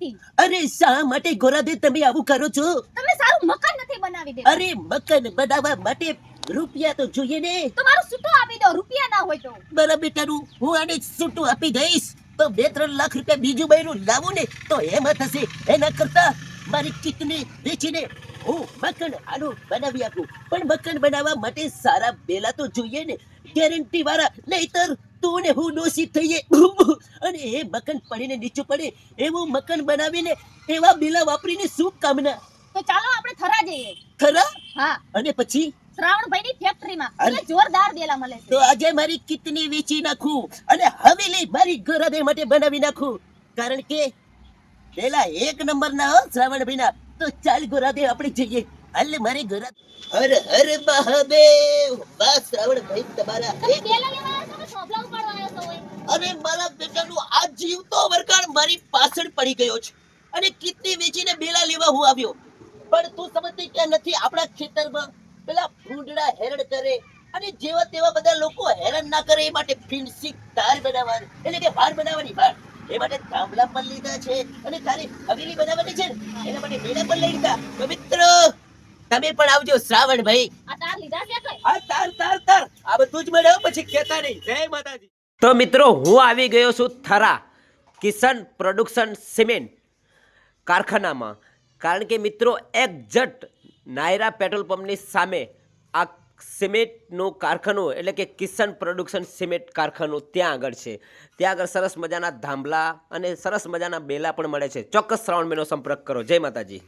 નથી. અરે શા માટે ગોરાદે તમે આવું કરો છો? તમે સારું મકાન નથી બનાવી દેતા. અરે મકાન બનાવવા માટે રૂપિયા તો જોઈએ ને. તો મારું સૂટો આપી દો રૂપિયા ના હોય તો. બરાબર બેટાનું હું આને સૂટો આપી દઈશ. તો બે ત્રણ લાખ રૂપિયા બીજું બૈરું લાવું ને તો એમાં થશે. એના કરતા મારી કિટને વેચીને હું મકાન આનું બનાવી આપું. પણ મકાન બનાવવા માટે સારા બેલા તો જોઈએ ને. ગેરંટી વાળા નહીતર તું ને હું દોષી થઈએ? અને એ મકન પડીને નીચું પડે એવું મકન બનાવીને એવા બિલા વાપરીને શું કામના તો ચાલો આપણે થરા જઈએ. થરા? હા. અને પછી? શ્રાવણભાઈ ની ફેક્ટરીમાં એટલે જોરદાર દેલા મળે છે. તો આજે મારી કિતની વેચી નાખું અને હવેલી મારી ઘરદે માટે બનાવી નાખું. કારણ કે પેલા એક નંબર ના હો શ્રાવણ ભાઈના તો ચાલ ગોરાદે આપણે જઈએ. હાલ મારી ઘરા હર હર મહાદેવ. બસ શ્રાવણ ભાઈ તમારા લેવા કે શોભલા ઉપાડવા આવ્યા છો ઓય? અને મારા બેટાનું આ જીવતો વરગાડ મારી પાછળ પડી ગયો છે. અને કિડની વેચીને બેલા લેવા હું આવ્યો. પણ તું સમજતી કે નથી આપણા ખેતરમાં પેલા ફૂંડડા હેરણ કરે અને જેવા તેવા બધા લોકો હેરાન ના કરે એ માટે ફિન્સિંગ તાર બનાવવાની એટલે કે હાર બનાવવાની હાર એ માટે થાંભલા પણ લીધા છે અને તારી હવેલી બનાવવાની છે એના માટે મેળા પણ લઈ લીધા. તો મિત્રો તમે પણ આવજો શ્રાવણ ભાઈ. આ તાર લીધા છે આ તાર તાર તાર. આ બધું જ મળે પછી ખેતા નહીં. જય માતાજી. તો મિત્રો, હું આવી ગયો છું થરા, કિશન પ્રોડક્શન સિમેન્ટ કારખાનામાં. કારણ કે મિત્રો એક્ઝટ નાયરા પેટ્રોલ પંપની સામે આ સિમેન્ટનું કારખાનું એટલે કે કિશન પ્રોડક્શન સિમેન્ટ કારખાનું ત્યાં આગળ છે. ત્યાં આગળ સરસ મજાના ધાંભલા અને સરસ મજાના બેલા પણ મળે છે. ચોક્કસ શ્રાવણ મહિનો સંપર્ક કરો. જય માતાજી.